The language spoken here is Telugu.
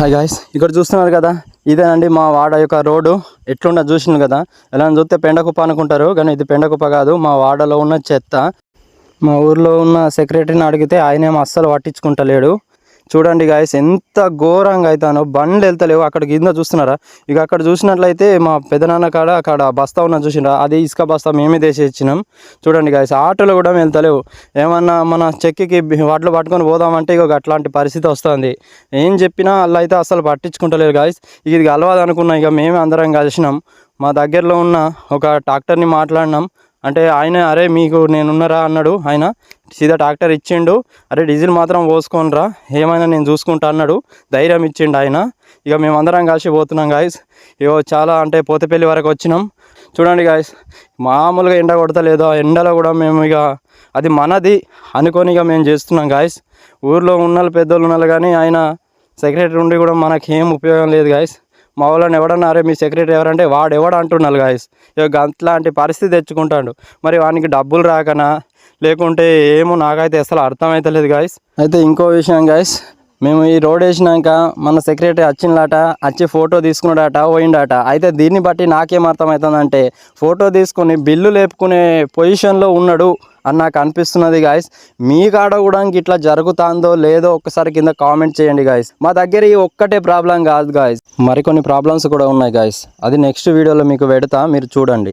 హాయ్ గాయస్ ఇక్కడ చూస్తున్నారు కదా? ఇదేనండి మా వాడ యొక్క రోడ్డు. ఎట్లున్నా చూసినారు కదా? ఎలా చూస్తే పెండకుప్ప అనుకుంటారు కానీ ఇది పెండకుప్ప కాదు. మా వాడలో ఉన్న చెత్త. మా ఊర్లో ఉన్న సెక్రటరీని అడిగితే ఆయనేమో అస్సలు పట్టించుకుంటలేడు. చూడండి గాయస్ ఎంత ఘోరంగా అవుతానో బండ్లు వెళ్తలేవు. అక్కడ కింద చూస్తున్నారా? ఇక అక్కడ చూసినట్లయితే మా పెదనాన్న కాడ అక్కడ బస్తా ఉన్న చూసినా అది ఇసుక బస్తా మేమే తీసి ఇచ్చినాం. చూడండి గాయస్ ఆటోలు కూడా వెళ్తలేవు. ఏమన్నా మన చెక్కికి వాటిలో పట్టుకొని పోదామంటే ఇక అట్లాంటి పరిస్థితి వస్తుంది. ఏం చెప్పినా అలా అయితే అసలు పట్టించుకుంటలేరు గాయస్ ఇక ఇది కలవదు అనుకున్నా ఇక మేమే అందరం కలిసినాం. మా దగ్గరలో ఉన్న ఒక డాక్టర్ని మాట్లాడినాం. అంటే ఆయన అరే మీకు నేనున్నరా? అన్నాడు ఆయన. సీదా ట్రాక్టర్ ఇచ్చిండు అరే డీజిల్ మాత్రం పోసుకోనరా ఏమైనా నేను చూసుకుంటా అన్నాడు. ధైర్యం ఇచ్చిండు ఆయన. ఇక మేమందరం కలిసి పోతున్నాం గాయస్ ఇగో చాలా అంటే పోతపల్లి వరకు వచ్చినాం. చూడండి గాయస్ మామూలుగా ఎండ కొడతలేదు. ఆ ఎండలో కూడా మేము ఇక అది మనది అనుకొని ఇక మేము చేస్తున్నాం గాయస్ ఊర్లో ఉన్న పెద్దోళ్ళు ఉన్నారు కానీ ఆయన సెక్రటరీ ఉండి కూడా మనకి ఏం ఉపయోగం లేదు గాయస్ మా వాళ్ళని ఎవడన్నారే మీ సెక్రటరీ ఎవరంటే వాడు ఎవడు అంటున్నారు గాయస్ ఇక అట్లాంటి పరిస్థితి తెచ్చుకుంటాడు. మరి వానికి డబ్బులు రాకనా? లేకుంటే ఏమో నాకైతే అసలు అర్థమైతలేదు గాయస్ అయితే ఇంకో విషయం గాయస్ మేము ఈ రోడ్ వేసినాక మన సెక్రటరీ వచ్చిందట వచ్చి ఫోటో తీసుకున్నాడట పోయిండట. అయితే దీన్ని బట్టి నాకేం అర్థమవుతుందంటే ఫోటో తీసుకుని బిల్లు లేపుకునే పొజిషన్లో ఉన్నాడు అని నాకు అనిపిస్తున్నది గాయస్ మీ కాడ కూడా ఇట్లా జరుగుతుందో లేదో ఒక్కసారి కింద కామెంట్ చేయండి గాయస్ మా దగ్గర ఈ ఒక్కటే ప్రాబ్లం కాదు గాయస్ మరికొన్ని ప్రాబ్లమ్స్ కూడా ఉన్నాయి గాయస్ అది నెక్స్ట్ వీడియోలో మీకు పెడతా మీరు చూడండి.